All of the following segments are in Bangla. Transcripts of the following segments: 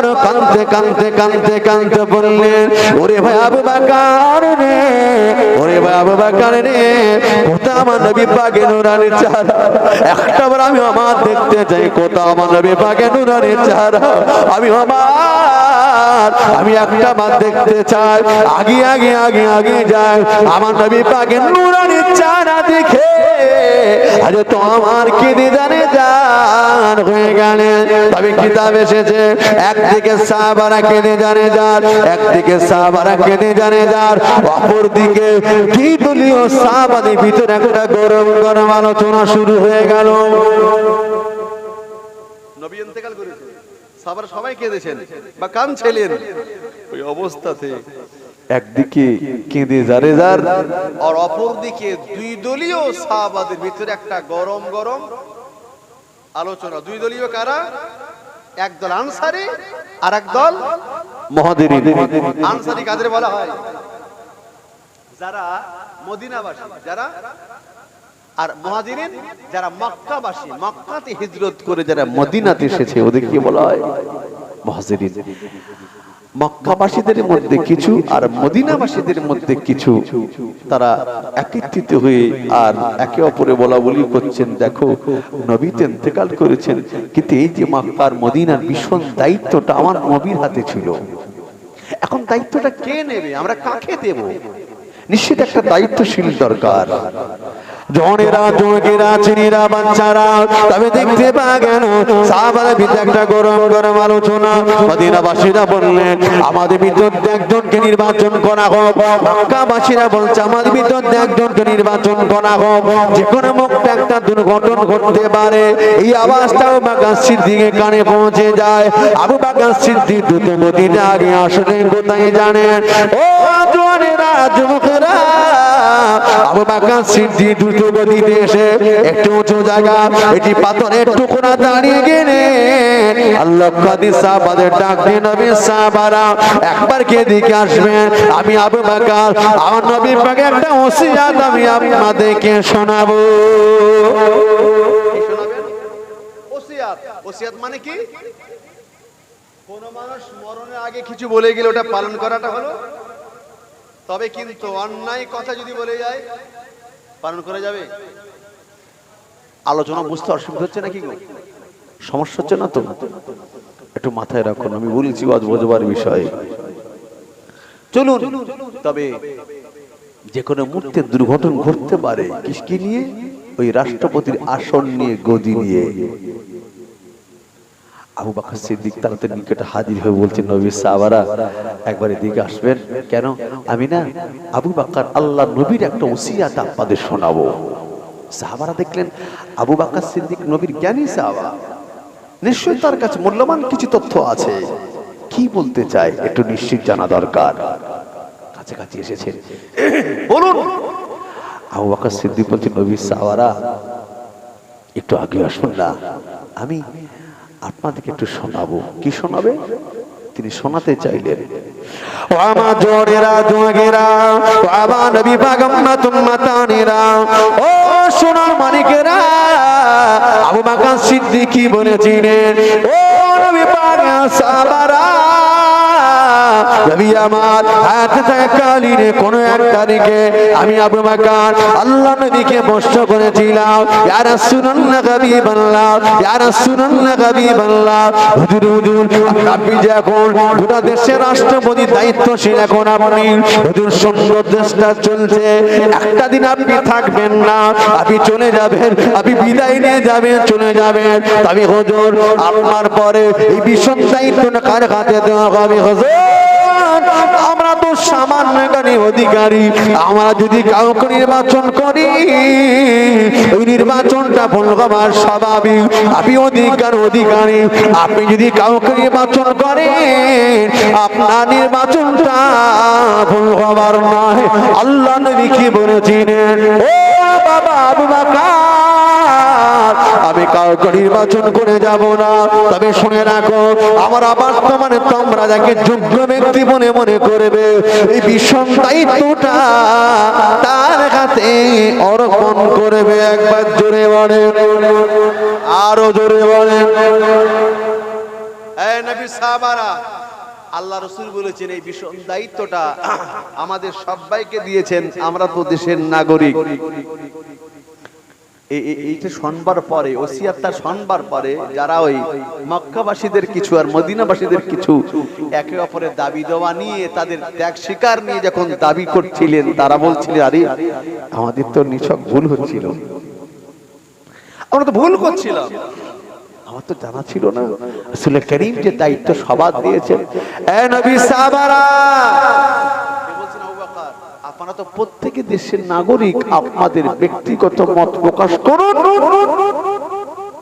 একবার কানতে কানতে কানতে কানতে বললেন ওরে ভাই আবু বাকার রে আমার নবী পাকে নুরানি চারা একটা বার আমি আমার দেখতে চাই কোথা আমার নবী পাকে নুরানি চারা আমি আমার, আমি একটা বার দেখতে চাই। আগে আগে আগে আগে যাই। আমার নবী পাকে নুরানি চারা দেখে। আজ তো আমার কেঁদে জানে জান হয়ে গেলে? তবে কিতাব এসেছে, একদিকে সাহাবারা কেঁদে জানে যার, একদিকে সাহাবারা কেঁদে জানে যার অপর দিকে কি দলীয় সাহাবাদের ভিতরে একটা গরম গরম আলোচনা শুরু হয়ে গেল। নবী ইন্তেকাল সবাই কেঁদেছেন বা কাঁদছিলেন ওই অবস্থাতে একদিকে কেঁদে যারে যার আর অপর দিকে দুই দলীয় সাহাবাদের ভিতরে একটা গরম গরম আলোচনা। দুই দলীয় কারা? একদল আনসারি আর একদল মহাদিনী আনসারি কাদের বলা হয়? যারা মদিনাবাসী, যারা আর মহাজিরিন, যারা মক্কাবাসী, মক্কাতে হিজরত করে যারা মদিনাতে এসেছে ওদেরকে বলা হয়? মহাজিরিন। মক্কাবাসীদের মধ্যে কিছু আর মদিনাবাসীদের মধ্যে কিছু, তারা একত্রিত হয়ে আর একে অপরে বলা বলি করছেন, দেখো, নবী তো ইন্তেকাল করেছেন, কিন্তু এই যে মক্কার মদিনার ভীষণ দায়িত্বটা আমার নবীর হাতে ছিল। এখন দায়িত্বটা কে নেবে? আমরা কাকে দেব? নিশ্চিত একটা দায়িত্বশীল দরকার। জনেরা যোগেরা চিনিরা বাচ্চারা তবে দেখতে পা গেল সাহাবাদের ভিতরে একটা গরম গরম আলোচনা। মদিনাবাসীরা বললেন আমাদের ভিতর একজনকে নির্বাচন করা হোক। মক্কাবাসীরা বলছে আমাদের ভিতর একজনকে নির্বাচন করা হোক। যে কোনো মুখটা একটা দুর্ঘটন ঘটতে পারে। এই আওয়াজটাও বাগান সিদ্দিকে কানে পৌঁছে যায়। আবু বাগান সিদ্দিক দ্রুত গতিতে আগে আসলে কোথায় জানেন? ও জনেরা যুবকেরা এসে একটু উঁচু জায়গা, এটি পাথরের টুকরা দাঁড়িয়ে গেলে আল্লাহ সাহাবাদের ডাক দিয়ে নবী সাহাবারা একবার কে দিকে আসবেন, আমি আবু বাকার, আমার নবী পাকে একটা ওসিয়াত আমি আপনাদেরকে শোনাবো। ওসিয়াত ওসিয়াত মানে কি? কোন মানুষ মরণের আগে কিছু বলে গেলে ওটা পালন করাটা হলো? তবে কিন্তু অন্যায় কথা যদি বলে যায়, পালন করা যাবে? আলোচনা বুঝতে অসুবিধা হচ্ছে নাকি সমস্যা হচ্ছে না তো? একটু মাথায় রাখুন, আমি বলেছি আজ বোঝবার বিষয়ে। চলুন, তবে যে কোনো মুহূর্তে দুর্ঘটনা ঘটতে পারে। কি নিয়ে? ওই রাষ্ট্রপতির আসন নিয়ে গদি নিয়ে। আবু বাকর সিদ্দিক তাদের নিকটে হাজির হয়ে বলছেন, নবী সাহাবারা, একবার এদিকে আসবেন। কেন? আমি না, আবু বাকর, আল্লাহ নবীর একটা ওসিয়াত আপনাদের শোনাবো। সাহাবারা দেখলেন, আবু বাকর সিদ্দিক নবীর জ্ঞানী সাহাবা। নিশ্চয়ই তার কাছে মূল্যবান কিছু তথ্য আছে। কি বলতে চায় একটু নিশ্চিত জানা দরকার। কাছাকাছি এসেছেন। বলুন, আবু বাকর সিদ্দিক বলছে নবী সাহাবারা, একটু আগে আসুন না। আমি আপনাদেরকে একটু শোনাবো। কি শোনাবে? তিনি শোনাতে চাইলেন। ও আমার জোরেরা জোগেরা ও আমার নবী পাগম্মা ও সোনার মানিকেরা আবু বাকর সিদ্দিকি বলেছিলেন ও নবী পাগা সাহাবারা আমার, এক তারিখে আমি আবু আল্লাহ নবীকে করেছিলাম। ইয়া রাসূলুল্লাহ ইয়া রাসূলুল্লাহ হুজুর হুজুর, আপনি গোটা রাষ্ট্রপতি দায়িত্বশীল এখন আপনি, হুজুর, সুন্দর দেশটা চলছে। একটা দিন আপনি থাকবেন না, আপনি চলে যাবেন, আপনি বিদায় নিয়ে যাবেন, চলে যাবেন। তবে হুজুর, আপনার পরে এই ভীষণ দায়িত্বটা কার হাতে দেওয়া হবে, হুজুর? আমরা তো সামান্য অধিকারী। আমরা যদি কাউকে নির্বাচন করি, ওই নির্বাচনটা স্বাভাবিক। আপনি অধিকার অধিকারী। আপনি যদি কাউকে নির্বাচন করেন, আপনার নির্বাচনটা ভুল হবার নয়। আল্লাহ নবী কি বলেছিলেন? ও বাবা কাউকে নির্বাচন করে যাব না। তবে শুনে রাখো, আমরা বর্তমানে তোমরা যাকে যোগ্য ব্যক্তি মনে মনে করবে, এই ভীষণ দায়িত্বটা তার হাতে অর্পণ করবে। একবার জোরে বলে আরও জোরে বলে আল্লাহ রসুল বলেছেন, এই ভীষণ দায়িত্বটা আমাদের সবাইকে দিয়েছেন, আমরা তো দেশের নাগরিক। এইটা শোনবার পরে, ওসিয়াতটা শোনবার পরে, যারা ওই মক্কাবাসীদের কিছু আর মদিনাবাসীদের কিছু একে অপরের দাবি দেওয়া নিয়ে তাদের ত্যাগ স্বীকার নিয়ে যখন দাবি করছিলেন, তারা বলছিলেন, আরে, আমাদের তো নিছক ভুল হচ্ছিল। আমরা তো ভুল করছিলাম। আমার তো জানা ছিল না। আসলে করিম যে দায়িত্ব সবার দিয়েছেন। এ নবী সাহাবারা আপনারা তো প্রত্যেকে দেশের নাগরিক, আপনাদের ব্যক্তিগত মত প্রকাশ করুন।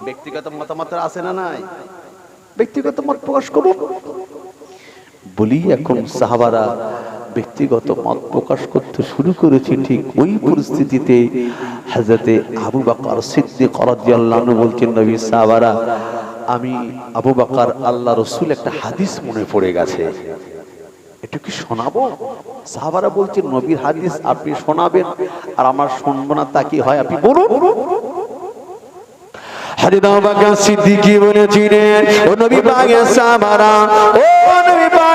ব্যক্তিগত মতামত আছে না নাই? ব্যক্তিগত মত প্রকাশ করুন। বলি, এখন সাহাবারা ব্যক্তিগত মত প্রকাশ করতে শুরু করেছে ঠিক ওই পরিস্থিতিতে হাজরতে আবু বাকার সিদ্দিক রাদিয়াল্লাহু আনহু বলছেন, নবী সাহাবারা, আমি আবু বাকার আল্লাহ রসুল একটা হাদিস মনে পড়ে গেছে। একটু কি শোনাবো? সাহাবারা বলছে, নবীর হাদিস আপনি শোনাবেন, আর আমার শুনব না, তা কি হয়? আপনি বলুন। হাদিদা সিদ্দিকি বলেছিলেন, ও নবী পাকে সাহাবারা, ও নবী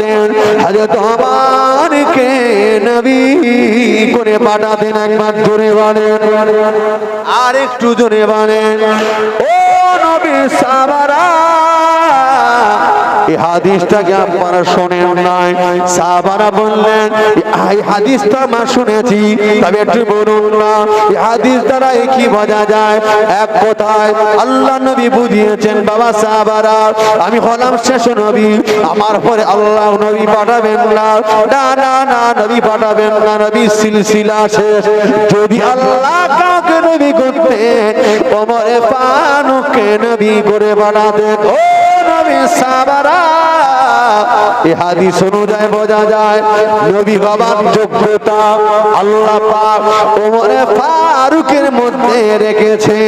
পাঠাতেন হযরত আমারকে নবী করে পাঠাতেন একবার জোরে বলেন। আর একটু জোরে বলেন। ও নবী সাহাবারা এই হাদিসটাকে আপনারা শোনেন নাই। সাহাবারা বললেন, এই হাদিসটা আমরা শুনেছি, তবে একটু বলুন না, এই হাদিস দ্বারা কি বোঝা যায়? এক কথায়, আল্লাহ নবী বুঝিয়েছেন, বাবা সাহাবারা, আমি হলাম শেষ নবী, আমার পরে আল্লাহ নবী পাঠাবেন না। না না নবী পাঠাবেন না, নবী সিলসিলা শেষ। যদি আল্লাহ নবী ওমরে ফারুককে নবী করে ও নবী সাহাবারা এই হাদিস অনুযায়ী বোঝা যায়, নবী বাবার যোগ্যতা আল্লাহ পাক ওমরে ফারুকের মধ্যে রেখেছে।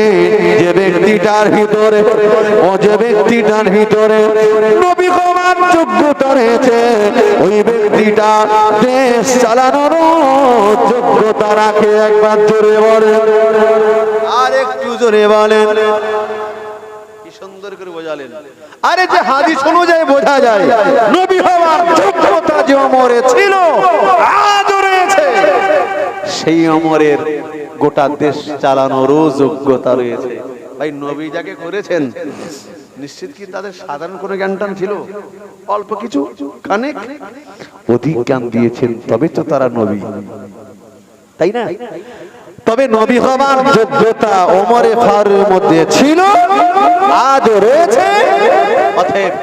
যে ব্যক্তিটার ভিতরে, ও যে ব্যক্তিটার ভিতরে, নবী বাবার যোগ্যতা রয়েছে ওই ব্যক্তিটা দেশ চালানোর যোগ্যতা রাখে একবার জোরে বলে আর একটু জোরে বলেন। যে হাদিস অনুযায়ী বোঝা যায়, নবী হওয়ার যোগ্যতা যে অমরে ছিল সেই অমরের গোটা দেশ চালানোরও যোগ্যতা রয়েছে। ভাই, নবী যাকে করেছেন নিশ্চিত কি তাদের সাধারণ কোনো জ্ঞান ছিল? অল্প কিছু? কানেক অধিক জ্ঞান দিয়েছেন, তবে তো তারা নবী। তাই না? তবে নবী হবার যোগ্যতা ওমরে ফারুর মধ্যে ছিল, আজও রয়েছে। অতএব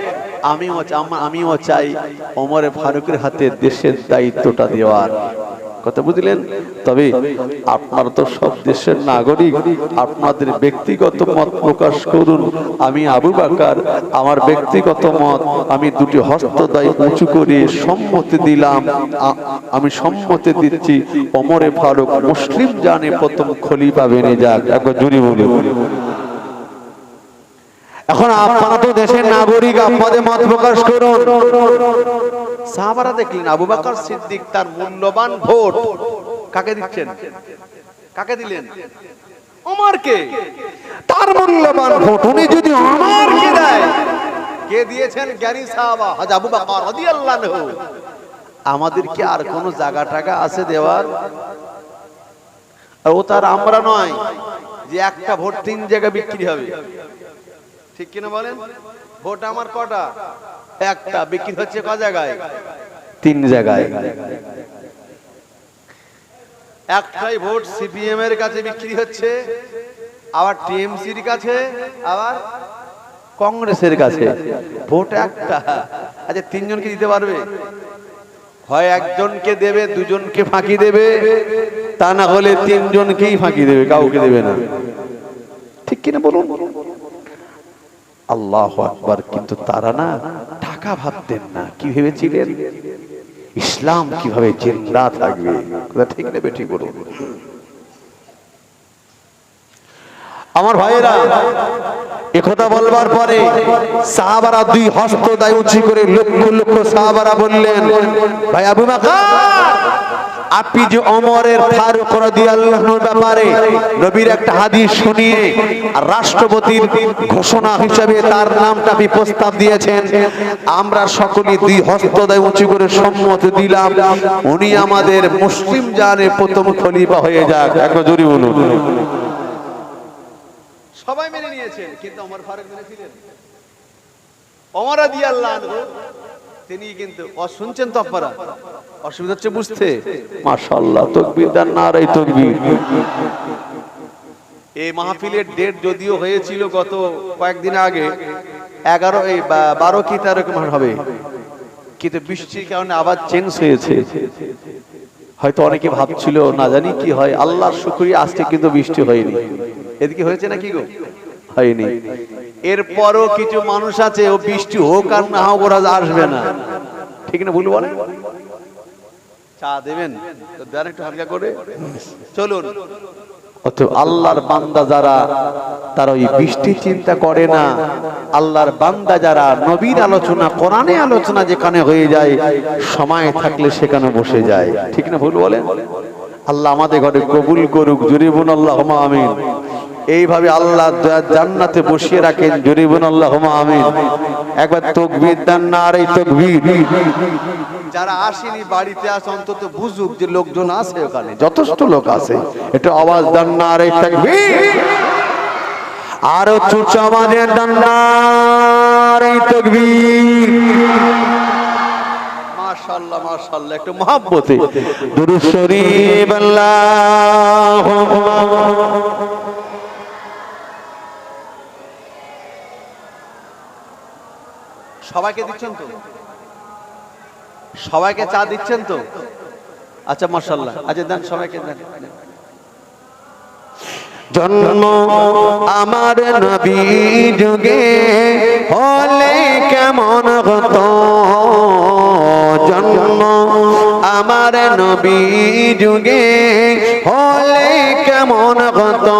আমিও আমিও চাই ওমরে ফারুকের হাতে দেশের দায়িত্বটা দেওয়ার। কথা বুঝলেন? তবে আপনারা তো সব দেশের নাগরিক, আপনাদের ব্যক্তিগত মত প্রকাশ করুন। আমি আবু বাকার, আমার ব্যক্তিগত মত, আমি দুটি হস্তদায় উঁচু করে সম্মতি দিলাম। আমি সম্মতি দিচ্ছি অমরে ফারুক মুসলিম জানে প্রথম খলিফা বেনে যাক। একবার জুড়ি বলি এখন আপনারা তো দেশের নাগরিক, আপনাদের মত প্রকাশ করুন। সাহাবারা দেখলেন, আবু বাকর সিদ্দিক তার মূল্যবান ভোট কাকে দিচ্ছেন? কাকে দিলেন? ওমরকে। তার মূল্যবান ভোট, উনি যদি আমার কে দেয়, কে দিয়েছেন? জ্ঞানী সাহাবা হযরত আবু বকর রাদিয়াল্লাহু আমাদের কি আর কোন জায়গা টাকা আছে দেওয়ার? আর ও তার আমরা নয় যে একটা ভোট তিন জায়গা বিক্রি হবে। ঠিক কিনা বলেন? ভোট আমার কটা? একটা বিক্রি হচ্ছে ক জায়গায়। তিন জায়গায়। একটাই ভোট সিপিএম এর কাছে বিক্রি হচ্ছে আবার টিএমসির কাছে আবার কংগ্রেসের কাছে। ভোট একটা। আচ্ছা তিনজনকে দিতে পারবে? হয় একজনকে দেবে দুজনকে ফাঁকি দেবে তা না হলে তিনজনকেই ফাঁকি দেবে কাউকে দেবে না। ঠিক কিনা বলুন? আল্লাহ আকবার, কিন্তু তারা না টাকা ভাবতেন না। কি ভেবেছিলেন? ইসলাম কীভাবে জিন্দা থাকবে? ঠিক না বেঠিক বলুন। আমার ভাইয়েরা একথা বলবার পরে সাহাবারা দুই হস্ত দায় উঁচু করে লক্ষ লক্ষ সাহাবারা বললেন, ভাই আবু বাকার আপনি যে অমরের ফারুক রাদিয়াল্লাহুর ব্যাপারে নবীর একটা হাদিস শুনিয়ে রাষ্ট্রপতির ঘোষণা হিসেবে তার নামটা আপনি প্রস্তাব দিয়েছেন, আমরা সকলে দুই হস্ত দায় উঁচু করে সম্মত দিলাম, উনি আমাদের মুসলিম জানের প্রথম খলিফা হয়ে যাক। একবার জোরে বলুন। সবাই মেনে নিয়েছেন, কিন্তু ওমর ফারুক মেনেছিলেন ওমর রাদিয়াল্লাহু তিনি কিন্তু শুনছেন তো আপনারা। অসুবিধা হচ্ছে বুঝতে। মাশাআল্লাহ তাকবীর দেন না রে তাকবীর। এই মাহফিলের ডেট যদিও হয়েছিল গত কয়েকদিন আগে এগারো এই বারো কি তেরো কি হবে? কিন্তু বৃষ্টির কারণে আবার চেঞ্জ হয়েছে। হয়তো অনেকে ভাবছিল না জানি কি হয় আল্লাহর শুকরিয়া আজকে কিন্তু বৃষ্টি হয়নি। এদিকে হয়েছে নাকি গো? হয়নি। এরপরও কিছু মানুষ আছে, ও বৃষ্টি হোক আর না হোক, ওরা আসবে না। ঠিক না ভুল বলেন চা দেবেন? একটু হালকা করে। চলুন। আল্লাহর বান্দা যারা, তারা ওই বৃষ্টি চিন্তা করে না। আল্লাহর বান্দা যারা, নবীর আলোচনা, কোরআনে আলোচনা যেখানে হয়ে যায়, সময় থাকলে সেখানে বসে যায়। ঠিক না ভুল বলেন আল্লাহ আমাদের ঘরে কবুল করুক। জরিবুন আল্লাহ আমিন। এইভাবে আল্লাহ জান্নাতে বসিয়ে রাখেন। জরিবুন আল্লাহ আমিন। একবার তকবীর দেন না, আর এই তকবীর। যারা আসেনি বাড়িতে আসে অন্তত বুঝুক যে লোকজন আছে ওখানে। যথেষ্ট লোক আছে। একটু আওয়াজ দেন না, আর এই তকবীর। আরও চুচ আওয়াজে দেন না, আর এই তকবীর। মাশাআল্লাহ মাশাআল্লাহ, একটু মহাব্বতে। দুরূদ শরীফ, আল্লাহুম্মা। সবাইকে দিচ্ছেন তো? সবাইকে চা দিচ্ছেন তো? আচ্ছা মাশাআল্লাহ। আচ্ছা দেন, সবাইকে দেন। জন্ম আমার নবী যুগে হলে কেমন হতো? জন্ম আমার নবী যুগে হলে কেমন হতো?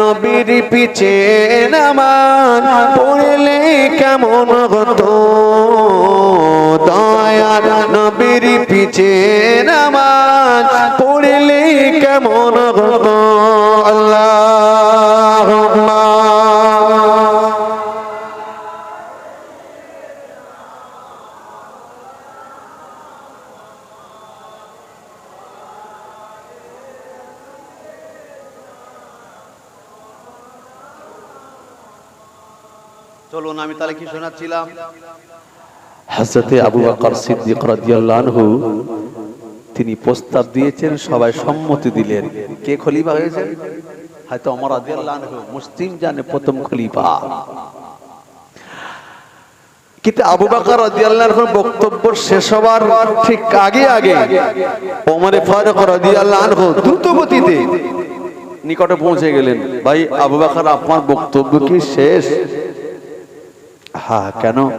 নবীর পিছে নামান পড়লে কেমন হতো? দয়ার নবীর পিছে নামান পড়লে কেমন চলুন, আমি তাহলে কি শোনাচ্ছিলাম? হযরতে আবু বকর সিদ্দিক রাদিয়াল্লাহু তিনি প্রস্তাব দিয়েছেন, সবাই সম্মতি দিলেন। কে খলিফা হয়েছে হয়তো ওমর রাদিয়াল্লাহু মুসলিম জানে প্রথম খলিফা। কিন্তু আবু বকর রাদিয়াল্লাহু বক্তব্য শেষ হবার ঠিক আগে আগে ওমর ফারুক রাদিয়াল্লাহু দ্রুত গতিতে নিকটে পৌঁছে গেলেন। ভাই, আবু বকর, আপনার বক্তব্য কি শেষ? হ্যাঁ কেন?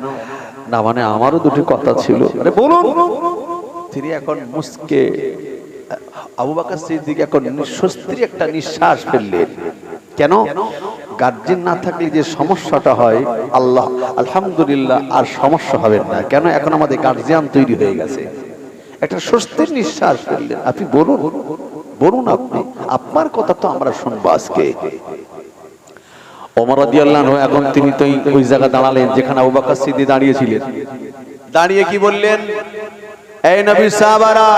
না মানে আমারও দুটি কথা ছিল। আরে বলুন। তিনি এখন মুসকে, আবু বাকর সিদ্দিক এখন স্বস্তির একটা নিঃশ্বাস ফেললেন। কেন? গার্জেন না থাকলে যে সমস্যাটা হয়, আল্লাহ, আলহামদুলিল্লাহ, আর সমস্যা হবে না। কেন? এখন আমাদের গার্জিয়ান তৈরি হয়ে গেছে। একটা স্বস্তির নিঃশ্বাস ফেললেন। আপনি বলুন। বলুন আপনি, আপনার কথা তো আমরা শুনব আজকে। এখন তিনি তো ওই জায়গা দাঁড়ালেন, যেখানে আবু সিদ্দিক দাঁড়িয়েছিলেন। দাঁড়িয়ে কি বললেন? এই নবী সাহাবারা,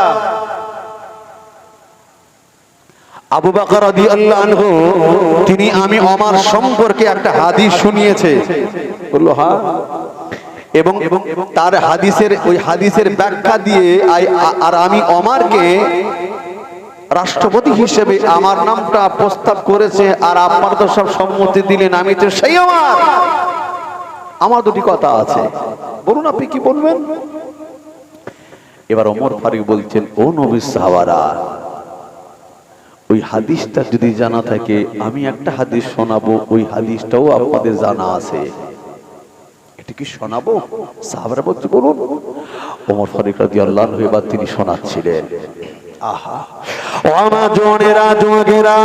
আবু বকর রাদিয়াল্লাহু আনহু, তিনি আমি ওমর সম্পর্কে একটা হাদিস শুনিয়েছে। বলল এবং এবং তার হাদিসের ওই হাদিসের ব্যাখ্যা দিয়ে আর আমি অমারকে রাষ্ট্রপতি হিসেবে আমার নামটা প্রস্তাব করেছে আর আপনার তো সব সম্মতি দিলেন, আমি তো সেই আমার। আমার দুটি কথা আছে। বলুন আপনি কি বলবেন? এবার ওমর ফারুক বলছেন, ও নবী সাহাবারা, ওই হাদিসটা যদি জানা থাকে, আমি একটা হাদিস শোনাবো, ওই হাদিসটাও আপনাদের জানা আছে। এটা কি শোনাবো? সাহাবারা বলছে, বলুন। ওমর ফারুক রাদিয়াল্লাহু আনহু এবার তিনি শোনাচ্ছিলেন। আহা ও আমার জোনেরা জোগেরা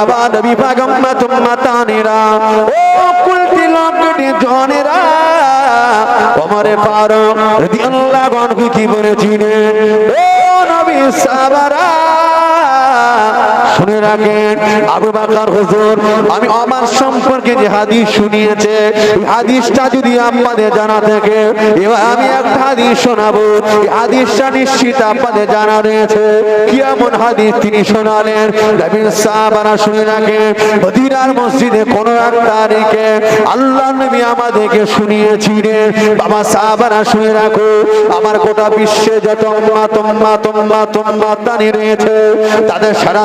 আবা নবী পাগম্মা তুম্মা তানেরা ও কুলতি লকটি জোনেরা, ওমরে ফারুক রাদিয়াল্লাহু আনহু কি বলেছিলেন? ও নবী সাহাবারা শুনে রাখেন, আবু বকর হুজুর, আমি আমার সম্পর্কে যে হাদিস শুনিয়েছে হাদিসটা যদি আপনাদের জানা থাকে, এবার আমি একটা হাদিস শোনাবো। হাদিসটা নিশ্চিত আপনাদের জানা রয়েছে। কি এমন হাদিস তিনি শোনালেন? নবী সাহাবারা শুনে রাখেন, মদিনার মসজিদে কোন এক তারিখে আল্লাহ নবী আমাদেরকে শুনিয়েছিলেন। বাবা সাহাবারা শুনে রাখো, আমার গোটা বিশ্বে যত তানি রয়েছে। তাদের সারা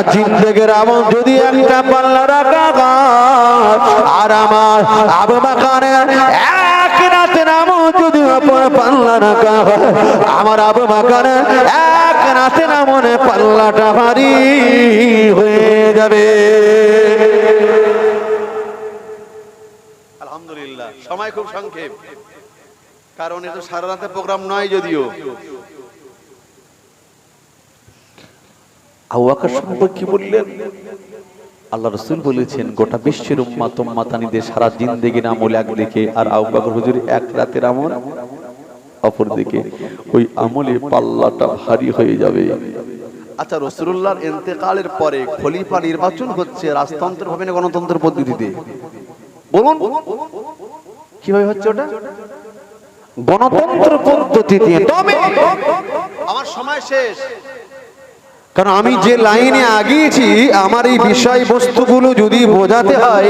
যদি একটা পাল্লা রাখা আর আমার আবু এক আমল যদি পাল্লা রাখা আমার আবু এক আমলে পাল্লাটা ভারী হয়ে যাবে। সময় খুব সংক্ষেপ। কারণ এটা সারা রাতের প্রোগ্রাম নয় যদিও। সম্পর্কে বললেন? আল্লাহ রসুল বলেছেন, গোটা বিশ্বের আর হুজুর এক রাতের আমল অপর দিকে ওই আমলে পাল্লাটা হয়ে যাবে। আচ্ছা এতেকালের পরে খলিফা নির্বাচন হচ্ছে রাজতন্ত্র ভাবে না গণতন্ত্র পদ্ধতিতে? বলুন। কীভাবে হচ্ছে ওটা? গণতন্ত্র পদ্ধতিতে। আমার সময় শেষ। কারণ আমি যে লাইনে আগিয়েছি আমার এই বিষয়বস্তুগুলো যদি বোঝাতে হয়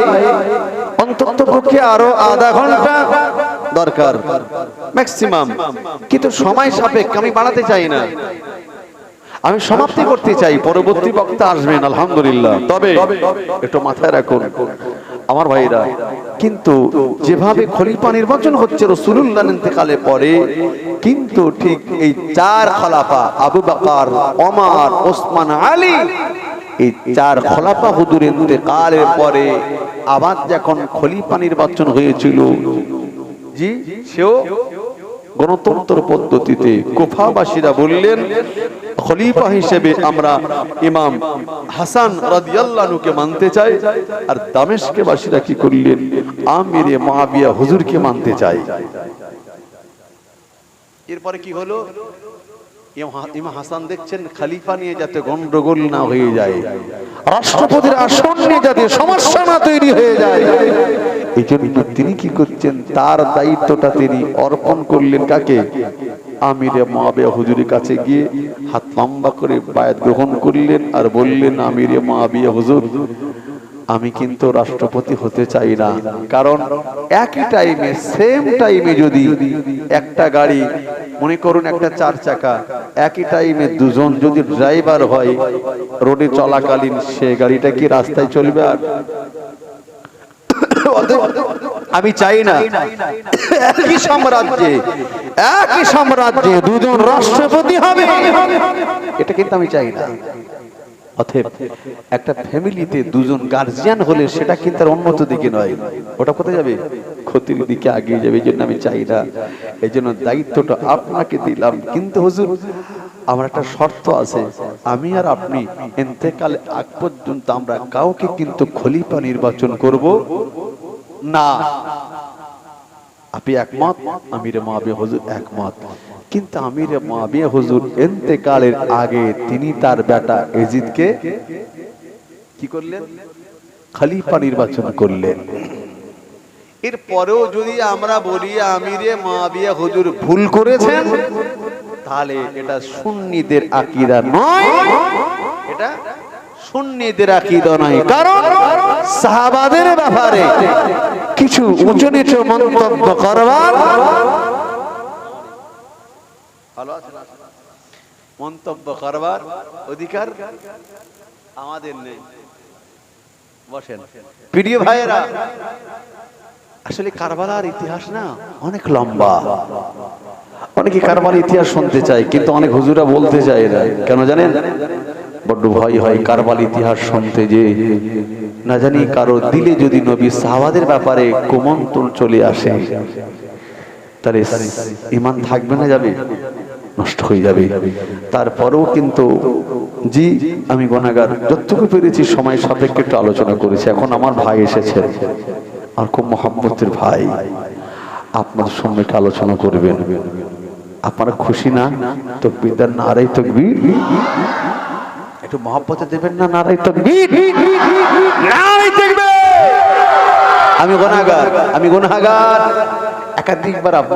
অন্তত পক্ষে আরও আধা ঘণ্টা দরকার ম্যাক্সিমাম কিন্তু সময় সাপেক্ষ আমি বাড়াতে চাই না। আমি সমাপ্তি করতে চাই পরবর্তী বক্তা আসবেন আলহামদুলিল্লাহ। তবে। একটু মাথায় রাখুন আমার ভাইরা, কিন্তু যেভাবে খলিফা নির্বাচন হচ্ছে রসুলুল্লাহ ইন্তেকালে পরে, কিন্তু ঠিক এই চার খলাফা, আবু বাকার অমার ওসমান, আলী, এই চার খলাফা হুদুর ইন্তেকালের পরে আবার যখন খলিফা নির্বাচন হয়েছিল, জি, সেও গণতন্ত্র পদ্ধতিতে কোফাবাসীরা বললেন, খলিফা হিসেবে আমরা ইমাম হাসান রাদিয়াল্লাহুকে মানতে চাই, আর দামেশকে বাসীরা কি করলেন? আমিরে মাবিয়া হুজুরকে মানতে চাই। এরপরে কি হলো? ইমাম হাসান দেখছেন খালিফা নিয়ে যাতে গন্ডগোল না হয়ে যায়, রাষ্ট্রপতির আসন নিয়ে যাতে সমস্যা না তৈরি হয়ে যায়। এই জন্য তিনি কি করছেন? তার দায়িত্বটা তিনি অর্পণ করলেন কাকে? আমিরে মাবিয়া হুজুরের কাছে গিয়ে হাত লম্বা করে বায়াত গ্রহণ করলেন আর বললেন, আমিরে মাবিয়া হুজুর, আমি কিন্তু রাষ্ট্রপতি হতে চাই না। কারণ একই টাইমে সেম টাইমে যদি একটা গাড়ি, মনে করুন একটা চার চাকা, একই টাইমে দুজন যদি ড্রাইভার হয় রোডে চলাকালীন সে গাড়িটা কি রাস্তায় চলবে আর আমি চাই না। একই সাম্রাজ্যে একই সাম্রাজ্যে দুজন রাষ্ট্রপতি হবে। এটা কিন্তু আমি চাই না। অতএব একটা ফ্যামিলিতে দুজন গার্জিয়ান হলে সেটা কিন্তু আর উন্নত দিকে নয়। ওটা কোথায় যাবে? ক্ষতির দিকে আগিয়ে যাবে, এই জন্য আমি চাই না। এই জন্য দায়িত্বটা আপনাকে দিলাম। কিন্তু হুজুর, আমার একটা শর্ত আছে। আমি আর আপনি এতেকালে আগ পর্যন্ত আমরা কাউকে কিন্তু খলিফা নির্বাচন করব। না। আপনি একমত? আমিরে মাবিয়া হুজুর একমত। কিন্তু আমিরে মাবিয়া হুজুর এন্তেকালের আগে তিনি তার বেটা এজিদকে কি করলেন? খলিফা নির্বাচন করলেন। এর পরেও যদি আমরা বলি আমিরে মাবিয়া হুজুর ভুল করেছেন, তাহলে এটা সুন্নিদের আকীদা নয়। এটা সুন্নিদের আকীদা নয় কারণ সাহাবাদের ব্যাপারে কিছু উঁচু নিচু মন্তব্য করবার মন্তব্য করবার অধিকার আমাদের নেই। বসেন। প্রিয় ভাইয়েরা, আসলে কারবালার ইতিহাস না অনেক লম্বা। অনেকে কারবালার ইতিহাস শুনতে চায়, কিন্তু অনেক হুজুরা বলতে চায় না। কেন জানেন? বড্ড ভয় হয় কারবাল ইতিহাস শুনতে যে, না জানি কারও দিলে যদি নবী সাহাবাদের ব্যাপারে কুমন্ত্রণ চলে আসে, তাহলে ইমান থাকবে না যাবে, নষ্ট হয়ে যাবে। তারপরেও কিন্তু, জি, আমি গণাগার যতটুকু পেরেছি সময় সাপেক্ষে একটু আলোচনা করেছি, এখন আমার ভাই এসেছে, আর খুব মহাব্বতের ভাই, আপনার সম্মুখে আলোচনা করবেন। আপনারা খুশি না? তকবিরদার নারাই তকবির। একটু মহাব্বতে দেবেন না নারাই তো নারাই আমি গোনাগার আমি গোনাগার একাধিকবার আপনার